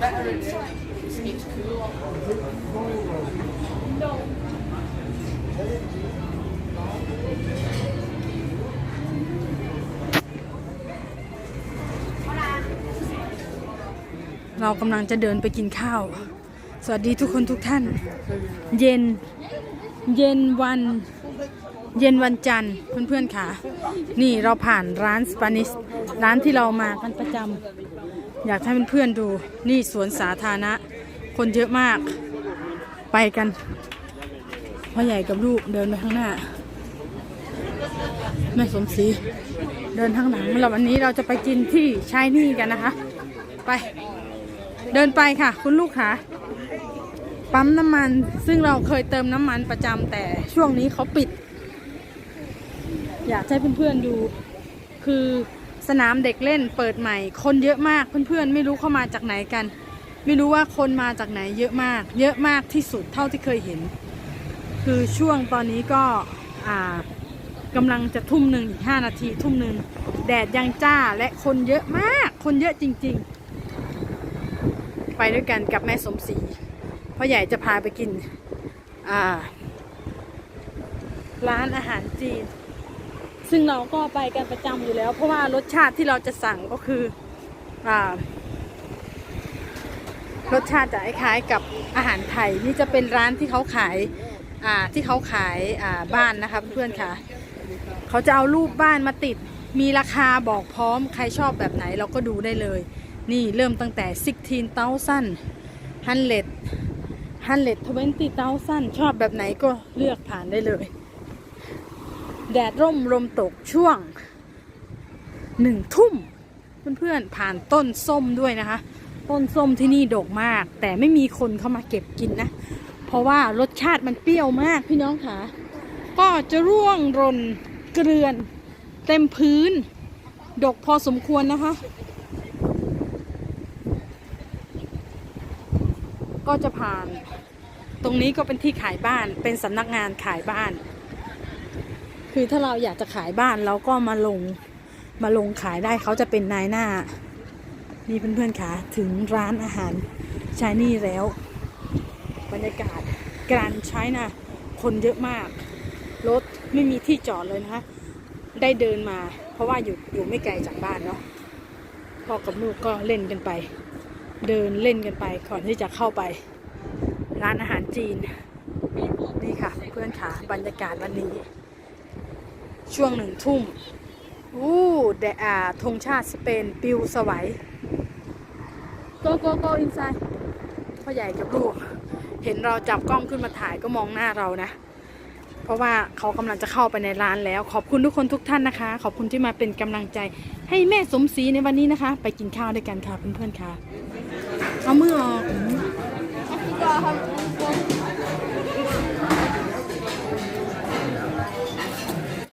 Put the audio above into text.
เรากำลังจะเดินไปกินข้าว สวัสดีทุกคนทุกท่าน เย็น เย็นวัน เย็นวันจันทร์เพื่อนๆค่ะ นี่เราผ่านร้านสปานิสร้านที่เรามากันประจำ อยากให้เพื่อนๆดูนี่สวนสาธารณะ คนเยอะมาก ไปกันพ่อใหญ่กับลูกเดินไปข้างหน้าแม่สมศรีเดินทางหลังแล้ววันนี้เราจะไปกินที่ชายนี่กันนะคะ ไป เดินไปค่ะ คุณลูกค่ะปั๊มน้ำมันซึ่งเราเคยเติมน้ำมันประจำแต่ช่วงนี้เขาปิด อยากให้เพื่อนๆดูคือ สนามเด็กเล่นเปิดใหม่ คนเยอะมากเพื่อนๆ ไม่รู้เข้ามาจากไหนกัน ไม่รู้ว่าคนมาจากไหนเยอะมาก เยอะมากที่สุดเท่าที่เคยเห็น คือช่วงตอนนี้ก็กำลังจะทุ่มหนึ่งอีกห้านาทีทุ่มหนึ่งแดดยังจ้าและคนเยอะมาก คนเยอะจริง ๆ ไปด้วยกันกับแม่สมศรีพ่อใหญ่จะพาไปกินร้านอาหารจีน ซึ่งเราก็ไปกันประจำอยู่แล้ว เพราะว่ารสชาติที่เราจะสั่งก็คืออ่ารสชาติจะคล้ายๆกับอาหารไทยนี่จะเป็นร้านที่เขาขายอ่าที่เขาขายอ่าบ้านนะคะเพื่อนๆค่ะ เขาจะเอารูปบ้านมาติดมีราคาบอกพร้อมใครชอบแบบไหนเราก็ดูได้เลย นี่เริ่มตั้งแต่ 16,000ฮันเลดฮันเลดทเวนตี้เต้าสั้นชอบแบบไหนก็เลือกผ่านได้เลย แดดร่มลมตกช่วงหนึ่งทุ่มเพื่อนๆผ่านต้นส้มด้วยนะคะ ต้นส้มที่นี่ดกมาก แต่ไม่มีคนเข้ามาเก็บกินนะ เพราะว่ารสชาติมันเปรี้ยวมากพี่น้องค่ะ ก็จะร่วงรนเกลือน เต็มพื้น ดกพอสมควรนะคะ ก็จะผ่าน ตรงนี้ก็เป็นที่ขายบ้านเป็นสำนักงานขายบ้าน คือถ้าเราอยากจะขายบ้านเราก็มาลงมาลงขายได้เขาจะเป็นนายหน้า นี่เพื่อนๆค่ะถึงร้านอาหารชายนี่แล้ว บรรยากาศการใช้นะคนเยอะมาก รถไม่มีที่จอดเลยนะคะ ได้เดินมา เพราะว่าอยู่อยู่ไม่ไกลจากบ้านเนาะพ่อกับลูกก็เล่นกันไป เดินเล่นกันไปก่อนที่จะเข้าไป ร้านอาหารจีน นี่ค่ะเพื่อนขาบรรยากาศวันนี้ ช่วงหนึ่งทุ่มอู้แดดอาธงชาติสเปนปิวสวัยโกโกโกอินไซพ่อใหญ่กับลูก เห็นเราจับกล้องขึ้นมาถ่ายก็มองหน้าเรานะ เพราะว่าเขากำลังจะเข้าไปในร้านแล้ว ขอบคุณทุกคนทุกท่านนะคะ ขอบคุณที่มาเป็นกำลังใจให้แม่สมศรีในวันนี้นะคะ ไปกินข้าวด้วยกันค่ะเพื่อนๆค่ะ เอามือออก